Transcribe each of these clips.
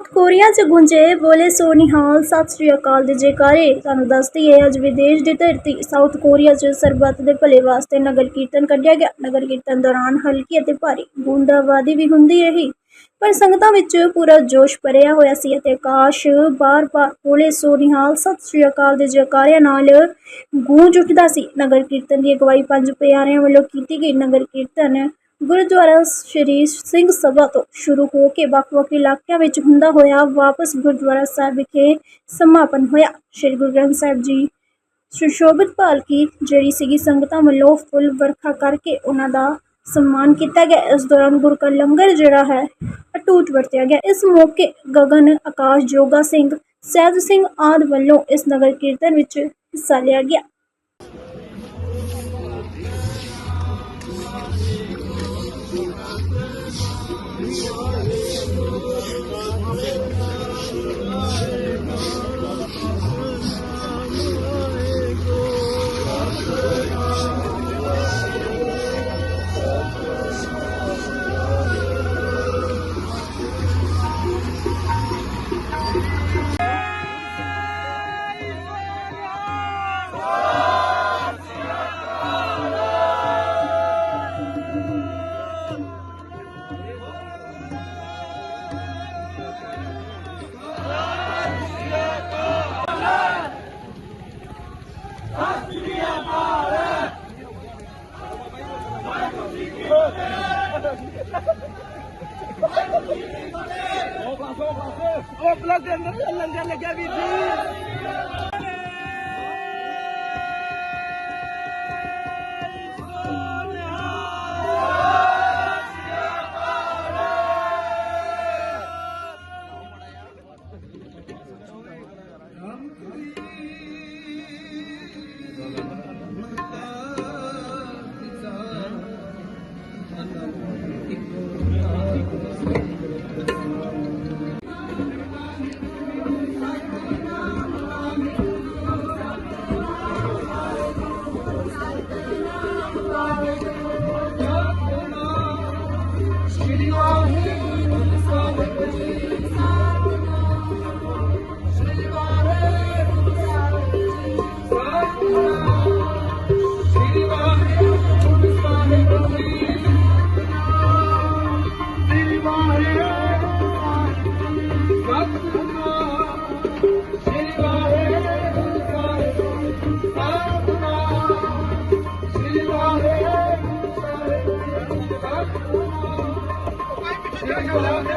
Korea ਚ ਗੁੰਜੇ ਬੋਲੇ ਸੋ ਨਿਹਾਲ, ਸਤਿ ਸ੍ਰੀ ਅਕਾਲ ਦੇ ਜੈਕਾਰੇ। ਤੁਹਾਨੂੰ ਦੱਸਦੀ ਹੈ ਅੱਜ ਵਿਦੇਸ਼ ਦੀ ਧਰਤੀ, ਸਾਊਥ ਕੋਰੀਆ ਚ ਸਰਬੱਤ ਦੇ ਭਲੇ ਵਾਸਤੇ ਨਗਰ ਕੀਰਤਨ ਕੱਢਿਆ ਗਿਆ। ਨਗਰ ਕੀਰਤਨ ਦੌਰਾਨ ਹਲਕੀ ਅਤੇ ਭਾਰੀ ਬੂੰਦਾਬਾਦੀ ਵੀ ਹੁੰਦੀ ਰਹੀ। ਪਰ ਸੰਗਤਾਂ ਵਿੱਚ ਪੂਰਾ ਜੋਸ਼ ਭਰਿਆ ਹੋਇਆ ਸੀ ਅਤੇ ਆਕਾਸ਼ ਬਾਰ-ਬਾਰ ਬੋਲੇ ਸੋ ਨਿਹਾਲ, ਸਤਿ ਸ੍ਰੀ ਅਕਾਲ ਦੇ ਜੈਕਾਰਿਆਂ ਨਾਲ ਗੂੰਜ ਉੱਠਦਾ ਸੀ। ਨਗਰ ਕੀਰਤਨ ਦੀ ਅਗਵਾਈ ਪੰਜ ਪਿਆਰਿਆਂ ਵੱਲੋਂ ਕੀਤੀ ਗਈ। ਨਗਰ ਕੀਰਤਨ ਗੁਰਦੁਆਰਾ ਸ਼੍ਰੀ ਸਿੰਘ ਸਭਾ ਤੋਂ ਸ਼ੁਰੂ ਹੋ ਕੇ ਵੱਖ-ਵੱਖ ਇਲਾਕਿਆਂ ਵਿੱਚ ਹੁੰਦਾ ਹੋਇਆ ਵਾਪਸ ਗੁਰਦੁਆਰਾ ਸਾਹਿਬ ਵਿਖੇ ਸਮਾਪਨ ਹੋਇਆ। ਸ਼੍ਰੀ ਗੁਰੂ ਗ੍ਰੰਥ ਸਾਹਿਬ ਜੀ ਸੁਸ਼ੋਭਿਤ ਪਾਲਕੀ ਜਿਹੜੀ ਸੀਗੀ ਸੰਗਤਾਂ ਵੱਲੋਂ ਫੁੱਲ ਵਰਖਾ ਕਰਕੇ ਉਹਨਾਂ ਦਾ ਸਨਮਾਨ ਕੀਤਾ ਗਿਆ। ਇਸ ਦੌਰਾਨ ਗੁਰੂ ਕਾ ਲੰਗਰ ਜਿਹੜਾ ਹੈ, ਅਟੂਟ ਵਰਤਿਆ ਗਿਆ। ਇਸ ਮੌਕੇ ਗਗਨ ਆਕਾਸ਼ ਜੋਗਾ ਸਿੰਘ, ਸਹਿਜ ਸਿੰਘ ਆਦਿ ਵੱਲੋਂ ਇਸ ਨਗਰ ਕੀਰਤਨ ਵਿੱਚ ਹਿੱਸਾ ਲਿਆ ਗਿਆ। ਉਹ ਪਲੱਗ ਦੇ ਅੰਦਰ ਲੰਗਰ Gracias.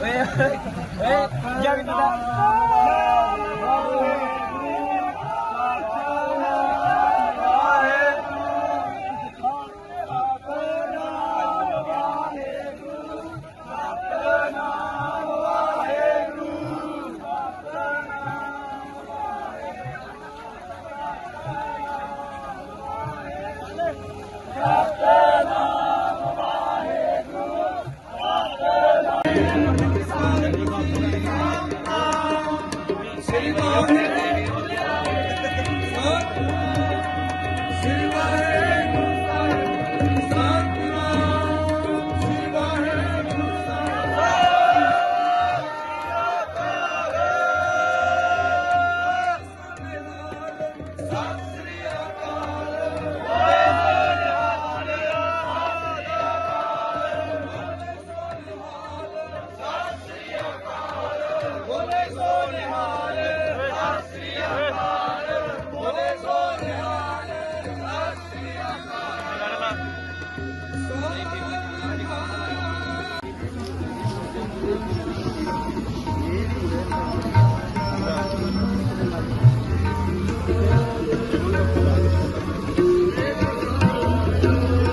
왜? 왜? 미안합니다.